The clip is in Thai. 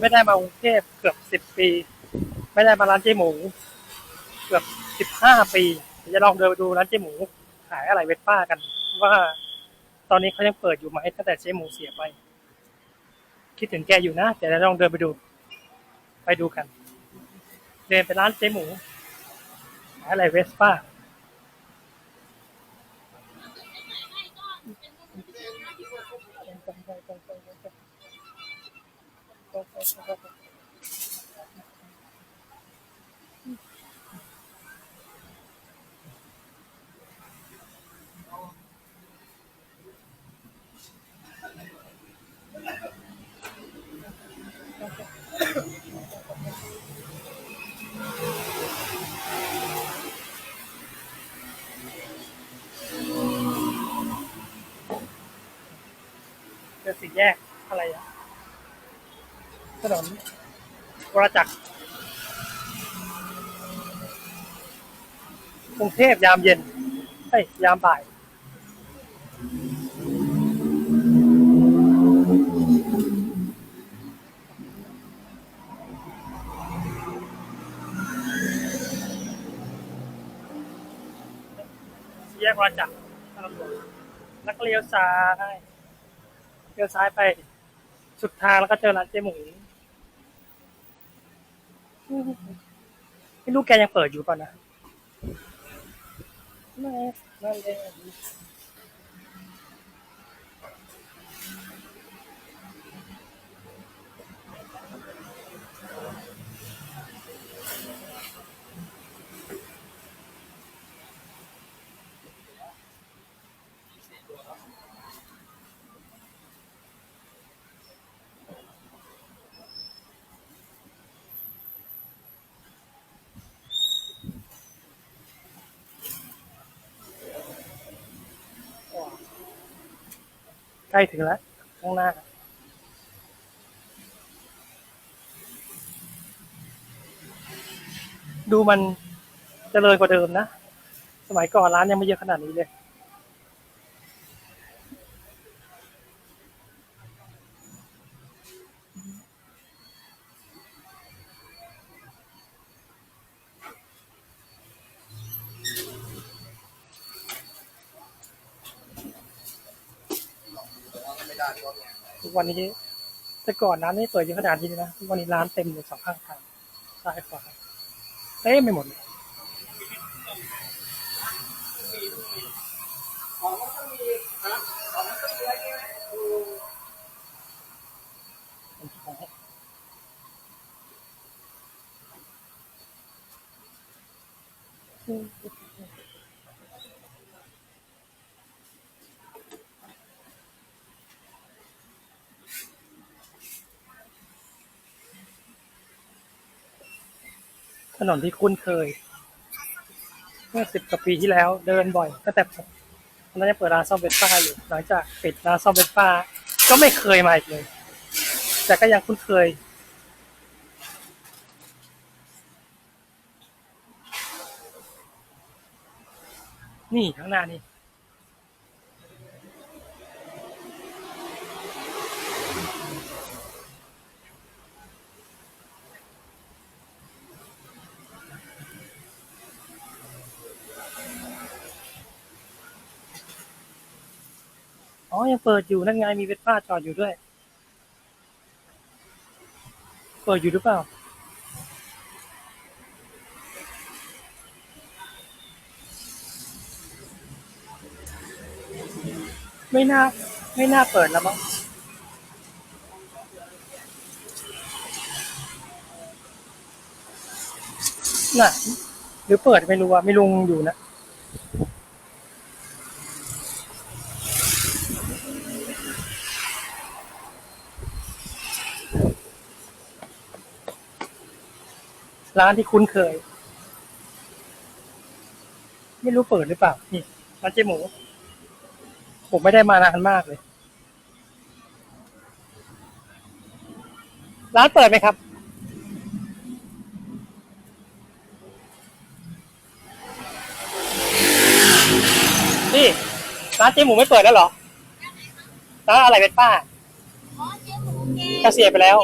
ไม่ได้มากรุงเทพเกือบสิบปี ไม่ได้มาร้านเจ๊หมู เกือบสิบห้าปีจะลองเดินไปดูร้านเจ๊หมู ขายอะไรเวสป้ากัน ว่า ตอนนี้เขายังเปิดอยู่ไหมตั้งแต่เจ๊หมูเสียไป คิดถึงแกอยู่นะเดี๋ยวเราลองเดินไปดู ไปดูกัน เดินไปร้านเจ๊หมูขายอะไรเวสป้าเจอสี่แยกอะไรอะ ถนนวรจักรกรุงเทพยามเย็นเฮ้ยยามบ่ายแยกวรจักรนนหลวงแล้วก็เลี้ยวซ้ายเลี้ยวซ้ายไป สุดทางแล้วก็เจอร้านเจ๊หมู ไม่รู้แกยังเปิดอยู่ป่ะนะไม่นั่นเลย ใกล้ถึงแล้วข้างหน้า ดูมันเจริญกว่าเดิมนะ สมัยก่อนร้านยังไม่เยอะขนาดนี้เลย ทุกวันนี้แต่ก่อนร้านไม่เปิดเยอะขนาดนี้นะทุกวันนี้ร้านเต็มเลยสองข้างทางซ้ายขวาเต็มไปหมดเลย ถนนที่คุ้นเคย เมื่อสิบกว่าปีที่แล้วเดินบ่อยตั้งแต่ตอนนั้นยังเปิดร้านซ่อมเวสป้าอยู่หลังจากปิดร้านซ่อมเวสป้า ก็ไม่เคยมาอีกเลย แต่ก็ยังคุ้นเคยนี่ข้างหน้านี่ อ๋อ ยังเปิดอยู่นั่นไงมีเวสป้าจอดอยู่ด้วย เปิดอยู่หรือเปล่า ไม่น่า ไม่น่าเปิดแล้วมั้งน่ะ หรือเปิดไม่รู้อะไม่ลุงอยู่นะ ร้านที่คุ้นเคย ไม่รู้เปิดหรือเปล่า นี่ร้านเจ๊หมู ผมไม่ได้มานานมากเลย ร้านเปิดไหมครับ นี่ร้านเจ๊หมูไม่เปิดแล้วเหรอร้านอะไรเป็นป้าเกษียณไปแล้ว